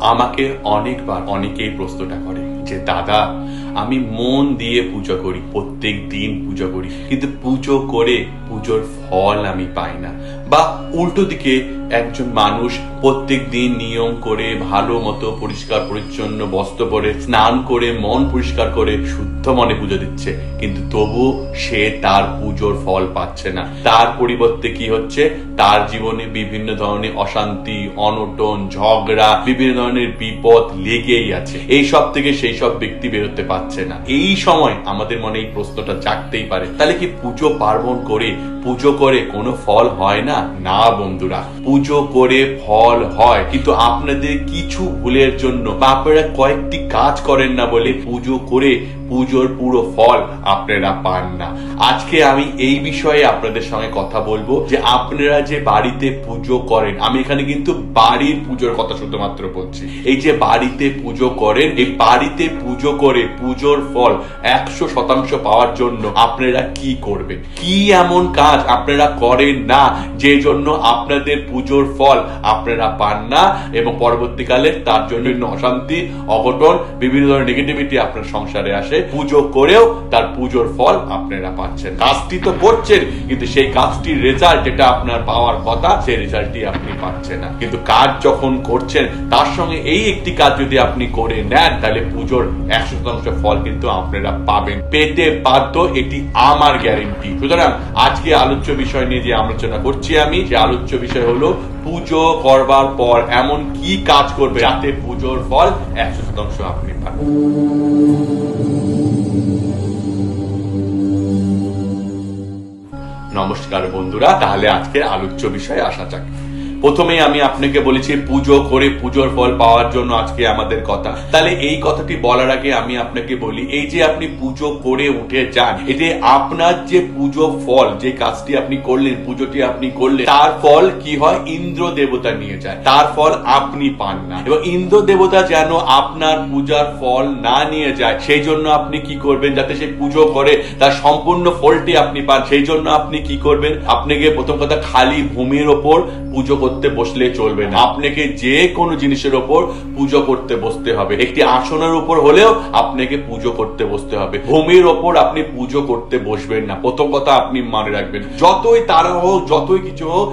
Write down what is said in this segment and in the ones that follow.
আমাকে অনেকবার অনেকেই প্রশ্নটা করে যে, দাদা, আমি মন দিয়ে পুজো করি, প্রত্যেক দিন পুজো করি, কিন্তু পুজো করে পুজোর ফল আমি পাই না। বা উল্টো দিকে একজন মানুষ প্রত্যেক দিন নিয়ম করে, ভালো মতো পরিষ্কার, পরিচ্ছন্ন বস্ত্র পরে, স্নান করে, মন পরিষ্কার করে, শুদ্ধ মনে পুজো দিচ্ছে। কিন্তু তবু সে তার পুজোর ফল পাচ্ছে না। তার পরিবর্তে কি হচ্ছে? তার জীবনে বিভিন্ন ধরনের অশান্তি, অনটন, ঝগড়া, বিভিন্ন ধরনের বিপদ লেগেই আছে। এই সব থেকে সেই সব ব্যক্তি বেরোতে পারছে না। এই সময় আমাদের মনে এই প্রশ্নটা জাগতেই পারে। তাহলে কি পুজো পার্বণ করে, পুজো করে কোনো ফল হয় না? না বন্ধুরা, পুজো করে ফল হয়, কিন্তু আপনাদের কিছু ভুলের জন্য বা আপনারা কয়েকটি কাজ করেন না বলে পুজো করে পুজোর পুরো ফল আপনারা পান না। আজকে আমি এই বিষয়ে আপনাদের সঙ্গে কথা বলব যে আপনারা যে বাড়িতে পুজো করেন, আমি এখানে কিন্তু বাড়ির পুজোর কথা শুধুমাত্র বলছি। এই যে বাড়িতে পুজো করেন, এই বাড়িতে পুজো করে পুজোর ফল একশো শতাংশ পাওয়ার জন্য আপনারা কি করবে কি এমন কাজ আপনারা করেন না যে জন্য আপনাদের পুজোর ফল আপনারা পান না এবং পরবর্তীকালে তার জন্য অশান্তি অঘটন, বিভিন্ন ধরনের নেগেটিভিটি আপনার সংসারে আসে? পুজো করেও তার পুজোর ফল আপনারা পাচ্ছেন। কাজটি তো করছেন, কিন্তু সেই কাজটির রেজাল্ট যেটা আপনার পাওয়ার কথা, সেই রেজাল্টটি আপনি পাচ্ছেন না। কিন্তু কাজ যখন করছেন, তার সঙ্গে এই একটি কাজ যদি আপনি করে নেন, তাহলে পুজোর একশো শতাংশ ফল কিন্তু আপনারা পাবেন। পেতে বাধ্য, এটি আমার গ্যারেন্টি সুতরাং আজকে আলোচ্য বিষয় নিয়ে যে আলোচনা করছি আমি যে আলোচ্য বিষয় হলো পুজো করবার পর এমন কি কাজ করবে যাতে পুজোর ফল একশো শতাংশ আপনি পান নমস্কার বন্ধুরা তাহলে আজকের আলোচ্য বিষয়ে আসা যাক। প্রথমেই আমি আপনাকে বলেছি, পুজো করে পুজোর ফল পাওয়ার জন্য আজকে আমাদের কথা। তাহলে এই কথাটি বলার আগে আমি আপনাকে বলি, এই যে আপনি পুজো করে উঠে যান এতে আপনার যে পুজো ফল, যে কাজটি আপনি করলেন, পুজোটি আপনি করলেন, তার ফল কি হয়? ইন্দ্র দেবতা নিয়ে যায়। তার ফল আপনি পান না। এবং ইন্দ্র দেবতা যেন আপনার পূজার ফল না নিয়ে যায়, সেই জন্য আপনি কি করবেন? যাতে সে পুজো করে, তার সম্পূর্ণ ফলটি আপনি পান, সেই জন্য আপনি কি করবেন? আপনাকে প্রথম কথা, খালি ভূমির ওপর পুজো করতে বসলে চলবে না। আপনাকে যে কোনো জিনিসের ওপর পুজো করতে বসতে হবে। একটি আসনের উপর হলেও আপনাকে পুজো করতে বসতে হবে। ভূমির ওপর আপনি পুজো করতে বসবেন না। প্রথম কথা আপনি মনে রাখবেন, যতই তারা হোক, যতই কিছু হোক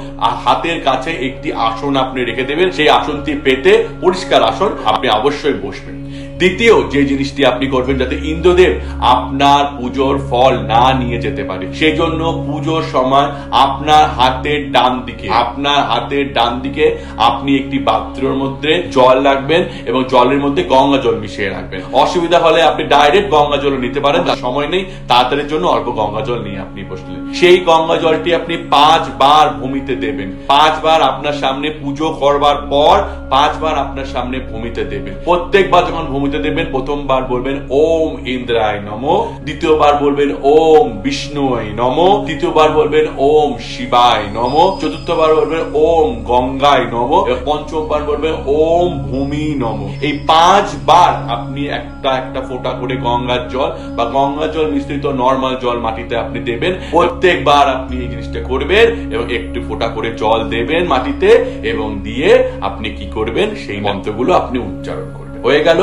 হাতের কাছে একটি আসন আপনি রেখে দেবেন। সেই আসনটি পেতে পরিষ্কার আসন আপনি অবশ্যই বসবেন। দ্বিতীয় যে জিনিসটি আপনি করবেন যাতে ইন্দ্রদেব আপনার পুজোর ফল না নিয়ে যেতে পারে, সেই জন্য পুজোর সময় আপনার হাতের ডান দিকে, আপনার হাতের ডান দিকে আপনি একটি পাত্রের মধ্যে জল রাখবেন এবং জলের মধ্যে গঙ্গা জল মিশিয়ে রাখবেন। অসুবিধা হলে আপনি ডাইরেক্ট গঙ্গা জল নিতে পারেন, তার সময় নেই, তাড়াতাড়ির জন্য অল্প গঙ্গা জল নিয়ে আপনি বসলেন। সেই গঙ্গা জলটি আপনি পাঁচবার ভূমিতে দেবেন, পাঁচবার আপনার সামনে পুজো করবার পর পাঁচবার আপনার সামনে ভূমিতে দেবেন। প্রত্যেকবার যখন ভূমিতে দেবেন প্রথমবার বলবেন, ওম ইন্দ্রায় নম। দ্বিতীয়বার বলবেন, ওম বিষ্ণুয় নম। তৃতীয়বার বলবেন, ওম শিবায় নম। চতুর্থবার বলবেন, ওম গঙ্গায় নম। পঞ্চমবার বলবেন, ওম ভূমি নম। এই পাঁচবার আপনি একটা একটা ফোঁটা করে গঙ্গার জল বা গঙ্গা জল মিশ্রিত নর্মাল জল মাটিতে আপনি দেবেন। প্রত্যেকবার আপনি এই জিনিসটা করবেন এবং একটু ফোঁটা করে জল দেবেন মাটিতে এবং দিয়ে আপনি কি করবেন? সেই মন্ত্রগুলো আপনি উচ্চারণ করবেন। হয়ে গেল।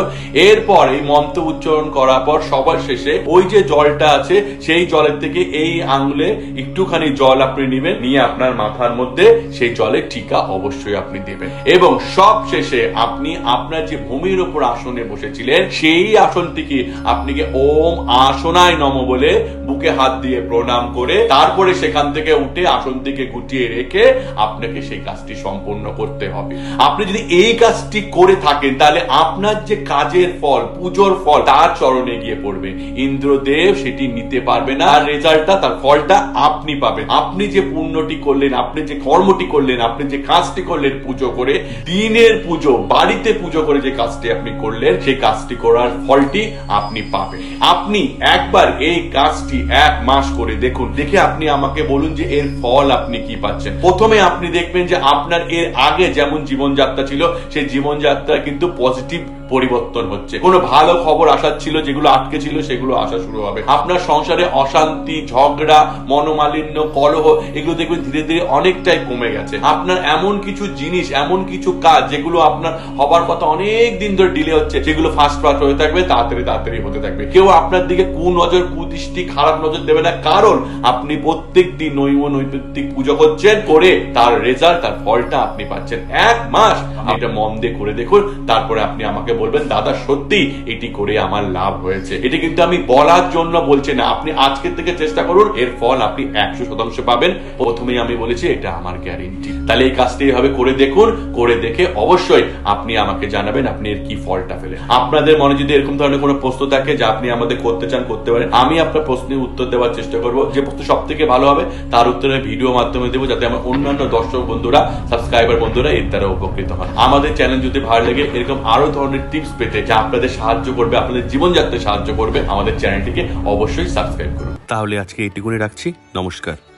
এরপর এই মন্ত্র উচ্চারণ করার পর সবার শেষে ওই যে জলটা আছে, সেই জলের থেকে এই আঙ্গুলে একটুখানি জল আপনি নেবেন, নিয়ে আপনার মাথার মধ্যে সেই জলের টিকা অবশ্যই আপনি দেবেন। এবং সব শেষে আপনি আপনার যে ভূমির উপর আসনে বসেছিলেন, সেই আসনটিকে আপনাকে ওম আসনায় নম বলে বুকে হাত দিয়ে প্রণাম করে তারপরে সেখান থেকে উঠে আসনটিকে গুটিয়ে রেখে আপনাকে সেই কাজটি সম্পূর্ণ করতে হবে। আপনি যদি এই কাজটি করে থাকেন, তাহলে আপনার যে কাজের ফল, পুজোর ফল, তার চরণে গিয়ে পড়বে। ইন্দ্রদেব সেটি নিতে পারবে না, আর রেজাল্টটা, তার ফলটা আপনি পাবেন। আপনি যে পুণ্যটি করলেন, আপনি যে কর্মটি করলেন, আপনি যে কাজটি করলেন পুজো করে, দিনের পুজো, বাড়িতে পুজো করে যে কাজটি আপনি করলেন, সেই কাজটি করার ফলটি আপনি পাবেন। আপনি একবার এই কাজটি এক মাস করে দেখুন। দেখে আপনি আমাকে বলুন যে এর ফল আপনি কি পাচ্ছেন। প্রথমে আপনি দেখবেন যে আপনার এর আগে যেমন জীবনযাত্রা ছিল, সেই জীবনযাত্রা কিন্তু পজিটিভ পরিবর্তন হচ্ছে। কোনো ভালো খবর আসার ছিল, যেগুলো আটকে ছিল, সেগুলো আসা শুরু হবে। আপনার সংসারে অশান্তি, ঝগড়া, মনোমালিন্য, কলহ, এগুলো দেখবেন ধীরে ধীরে অনেকটাই কমে গেছে। আপনার এমন কিছু জিনিস, এমন কিছু কাজ, যেগুলো আপনার হবার কথা অনেক দিন ধরে ডিলে হচ্ছে, যেগুলো ফাস্ট ফাস্ট হয়ে থাকবে, তাড়াতাড়ি তাড়াতাড়ি হতে থাকবে। কেউ আপনার দিকে কু নজর কুদৃষ্টি, খারাপ নজর দেবে না। কারণ আপনি প্রত্যেক দিন নৈব নৈমিত্তিক পুজো করছেন করে তার রেজাল্ট তার ফলটা আপনি পাচ্ছেন। এক মাস আপনি এটা মন দিয়ে করে দেখুন, তারপরে আপনি আমাকে বলবেন, দাদা, সত্যি এটি করে আমার লাভ হয়েছে। এটি কিন্তু আমি বলার জন্য বলছি না। আপনি আজকের থেকে চেষ্টা করুন, এর ফল আপনি একশো শতাংশ পাবেন। প্রথমেই আমি বলেছি, এটা আমার গ্যারেন্টি তাহলে এই কাজটি এভাবে করে দেখুন, করে দেখে অবশ্যই আপনি আমাকে জানাবেন, আপনি এর কি ফলটা পেলেন। আপনাদের মনে যদি এরকম ধরনের কোনো প্রশ্ন থাকে যা আপনি আমাদের করতে চান, করতে পারেন, আমি আপনার প্রশ্নের উত্তর দেওয়ার চেষ্টা করব। যে প্রশ্ন সব থেকে ভালো হবে, তার উত্তরে ভিডিও মাধ্যমে দেবো, যাতে আমার অন্যান্য দর্শক বন্ধুরা, সাবস্ক্রাইবার বন্ধুরা এর দ্বারা উপকৃত হন। আমাদের চ্যানেল যদি ভালো লাগে, এরকম আরও ধরনের টিপস পেতে যা আপনাদের সাহায্য করবে, আপনাদের জীবনযাত্রায় সাহায্য করবে, আমাদের চ্যানেলটিকে অবশ্যই সাবস্ক্রাইব করুন। তাহলে আজকে এটি করে রাখছি। নমস্কার।